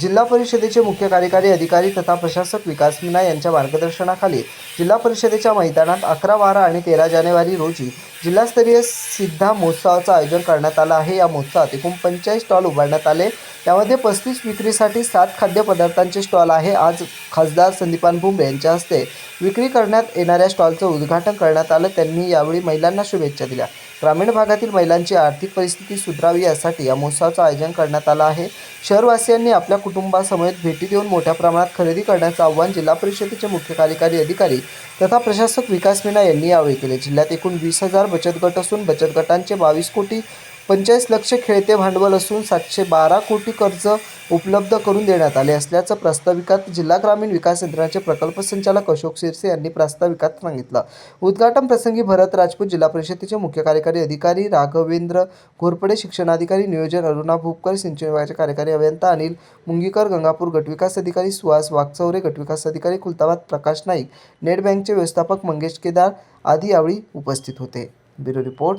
जिल्हा परिषदेचे मुख्य कार्यकारी अधिकारी तथा प्रशासक विकास मीना यांच्या मार्गदर्शनाखाली जिल्हा परिषदेच्या मैदानात अकरा बारा आणि तेरा जानेवारी रोजी जिल्हास्तरीय सिद्धा महोत्सवाचं आयोजन करण्यात आलं आहे. या महोत्सवात एकूण पंचेचाळीस स्टॉल उभारण्यात आले. यामध्ये पस्तीस विक्रीसाठी सात खाद्यपदार्थांचे स्टॉल आहे. आज खासदार संदीपान भुमरे यांच्या हस्ते विक्री करण्यात येणाऱ्या स्टॉलचं उद्घाटन करण्यात आलं. त्यांनी यावेळी महिलांना शुभेच्छा दिल्या. ग्रामीण भागातील महिलांची आर्थिक परिस्थिती सुधारावी यासाठी या महोत्सवाचं आयोजन करण्यात आलं आहे. शहरवासियांनी आपल्या कुटुंबासमवेत भेटी देऊन मोठ्या प्रमाणात खरेदी करण्याचं आव्हान जिल्हा परिषदेचे मुख्य कार्यकारी अधिकारी तथा प्रशासक विकास मीना यांनी यावेळी केले. जिल्ह्यात एकूण वीस हजार बचत गट असून बचत गटांचे बावीस कोटी पंचेचाळीस लक्ष खेळते भांडवल असून सातशे बारा कोटी कर्ज उपलब्ध करून देण्यात आले असल्याचं प्रास्ताविकात जिल्हा ग्रामीण विकास यंत्रणाचे प्रकल्प संचालक अशोक शिरसे यांनी प्रास्ताविकात सांगितलं. उद्घाटन प्रसंगी भरत राजपूत जिल्हा परिषदेचे मुख्य कार्यकारी अधिकारी राघवेंद्र घोरपडे शिक्षणाधिकारी नियोजन अरुणा भोपकर सिंचन विभागाचे कार्यकारी अभियंता अनिल मुंगीकर गंगापूर गटविकास अधिकारी सुहास वागचौरे गटविकास अधिकारी कुलताबाद प्रकाश नाईक नेट बँकचे व्यवस्थापक मंगेश केदार आदी यावेळी उपस्थित होते. Bureau report